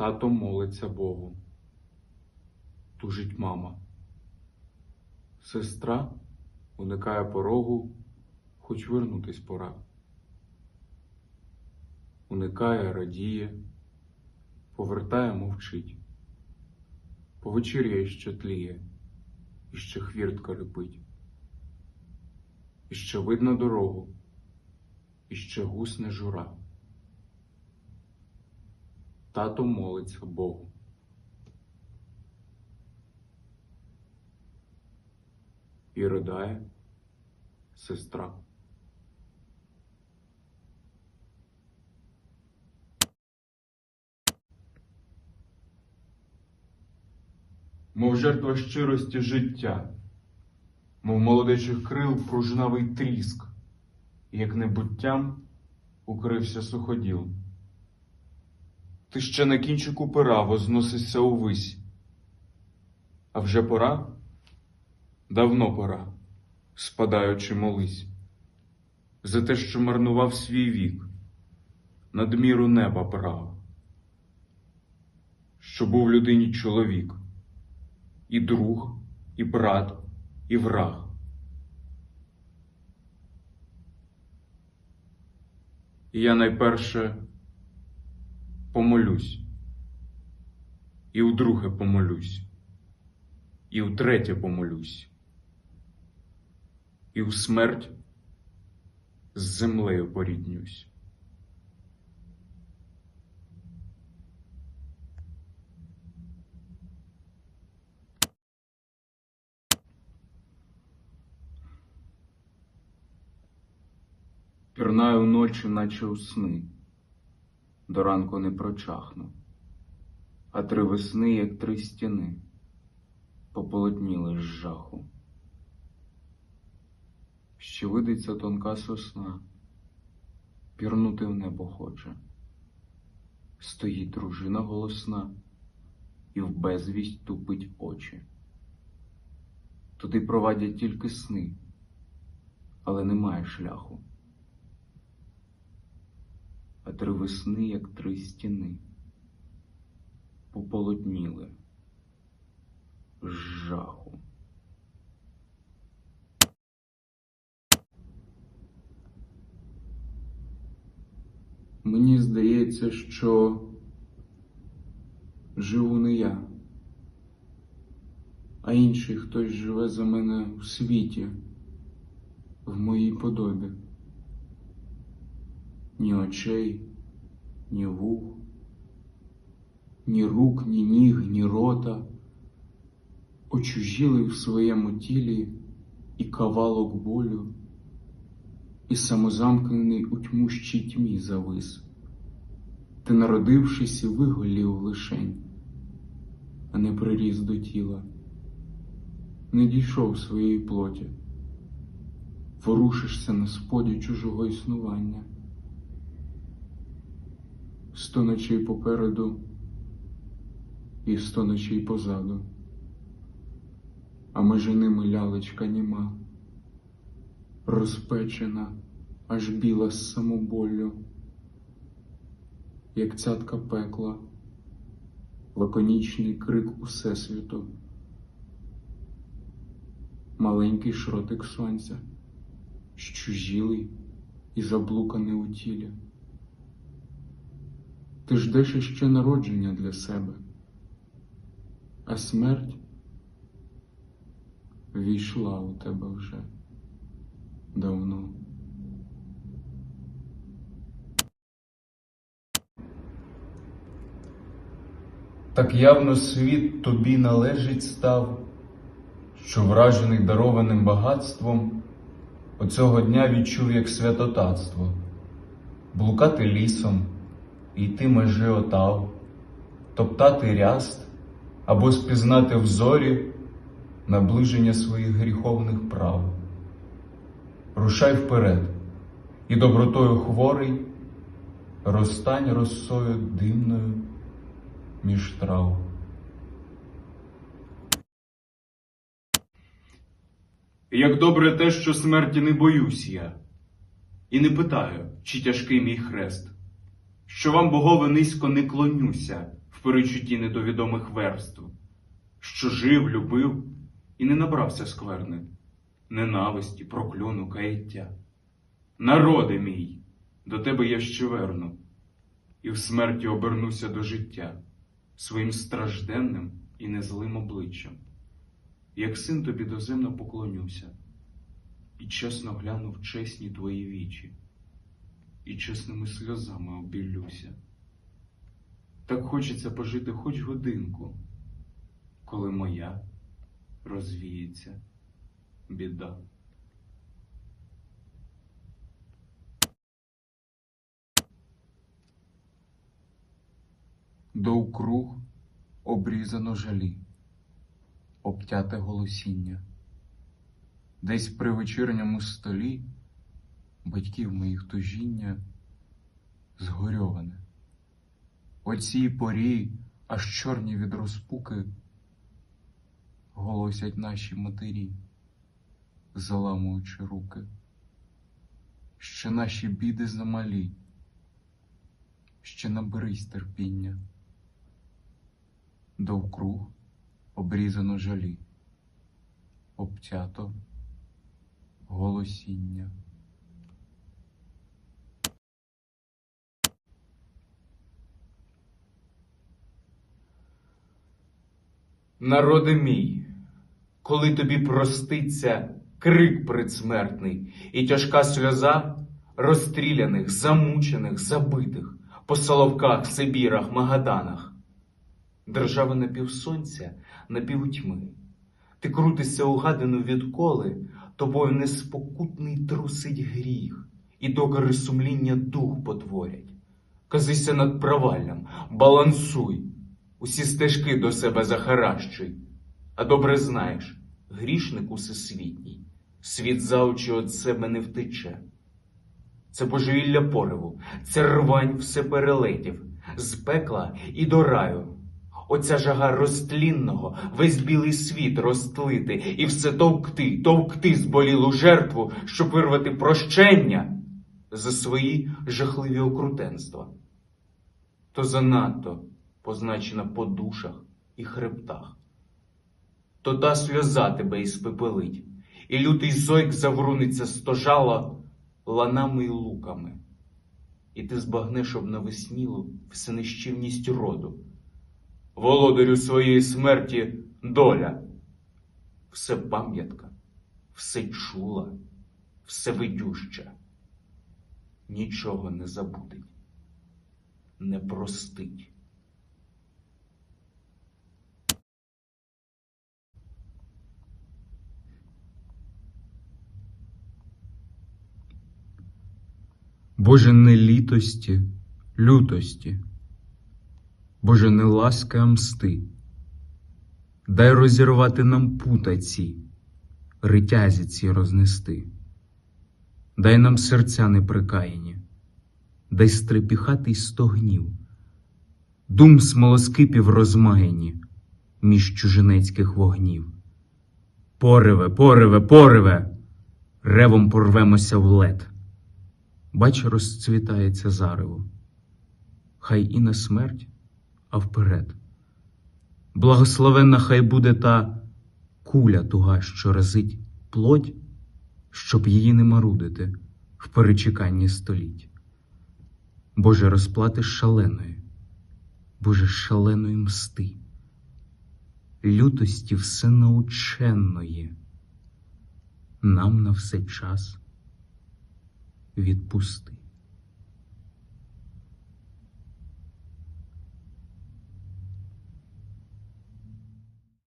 Тато молиться Богу. Тужить мама. Сестра уникає порогу, хоч вернутись пора. Уникає, радіє, повертає, мовчить. Повечеряє ще тліє, і ще хвіртка репить. І ще видно дорогу, і ще гусне жура. Тато молиться Богу. І ридає сестра. Мов жертва щирості життя, мов молодечих крил пружнавий тріск, як небуттям укрився суходіл. Ти ще на кінчику пера возносишся увись. А вже пора? Давно пора, спадаючи молись, за те, що марнував свій вік, надміру неба прав, що був людині чоловік, і друг, і брат, і враг. І я найперше помолюсь, і вдруге помолюсь, і втретє помолюсь, і в смерть з землею поріднюсь. Пірнаю вночі, наче у сни до ранку не прочахну, а три весни, як три стіни, пополотніли з жаху. Ще видиться тонка сосна, пірнути в небо хоче. Стоїть дружина голосна і в безвість тупить очі. Туди провадять тільки сни, але немає шляху а три весни, як три стіни, пополотніли. З жаху. Мені здається, що живу не я, а інший хтось живе за мене у світі, в моїй подобі ні очей, ні вух, ні рук, ні ніг, ні рота, очужіли в своєму тілі і кавалок болю, і самозамкнений у тьмущій тьмі завис. Ти, народившись, і виголів лишень, а не приріс до тіла, не дійшов своєї плоті, ворушишся на споді чужого існування сто ночей попереду і сто ночей позаду, а між ними лялечка німа, розпечена, аж біла з самоболлю, як цятка пекла, лаконічний крик Усесвіту, маленький шротик сонця, щужілий і заблуканий у тілі. Ти ждеш іще народження для себе, а смерть війшла у тебе вже давно. Так явно світ тобі належить став, що вражений дарованим багатством, оцього дня відчув як святотатство, блукати лісом йти межи отав, топтати ряст або спізнати в зорі наближення своїх гріховних прав. Рушай вперед, і добротою хворий розстань росою димною між трав. Як добре те, що смерті не боюсь я, і не питаю, чи тяжкий мій хрест що вам, богове, низько не клонюся, в перечутті недовідомих верств, що жив, любив і не набрався скверни, ненависті, прокльону, каяття. Народи мій, до тебе я ще верну, і в смерті обернуся до життя своїм стражденним і незлим обличчям. Як син тобі доземно поклонюся, і чесно гляну в чесні твої вічі, і чесними сльозами обіллюся. Так хочеться пожити хоч годинку, коли моя розвіється біда. Довкруг обрізано жалі, обтяте голосіння. Десь при вечірньому столі батьків моїх тужіння згорьоване. О цій порі, аж чорні від розпуки, голосять наші матері, заламуючи руки, що наші біди замалі, ще наберись терпіння, довкруг обрізано жалі, обтято голосіння. Народи мій, коли тобі проститься крик предсмертний і тяжка сльоза розстріляних, замучених, забитих по соловках, Сибірах, Магаданах, держава напівсонця, напівтьми, ти крутишся у гадину відколи, тобою неспокутний трусить гріх, і докори сумління дух потворять. Казися над проваллям, балансуй, усі стежки до себе захаращуй. А добре знаєш, грішник усесвітній, світ за очі від себе не втече. Це божевілля пориву, це рвань все перелетів, з пекла і до раю. Оця жага розтлінного, весь білий світ розтлити, і все товкти, товкти зболілу жертву, щоб вирвати прощення за свої жахливі окрутенства. То занадто позначена по душах і хребтах. То та сльоза тебе іспепелить, і лютий зойк завруниться стожало ланами й луками, і ти збагнеш обнавеснілу всенищівність роду, володарю своєї смерті доля, все пам'ятка, все чула, все видюща, нічого не забудеть, не простить. Боже, не літості, лютості, Боже, не ласки, а мсти. Дай розірвати нам пута ці, ритязі ці рознести. Дай нам серця неприкаяні, дай стрепіхатий стогнів, дум смолоскипів розмаяні між чужинецьких вогнів. Пориве, пориве, пориве, ревом порвемося в лед. Бач, розцвітається зарево, хай і не смерть, а вперед. Благословенна хай буде та куля туга, що разить плоть, щоб її не марудити в перечеканні століть. Боже, розплати шаленої, Боже, шаленої мсти, лютості всенаученної, нам на все час відпусти.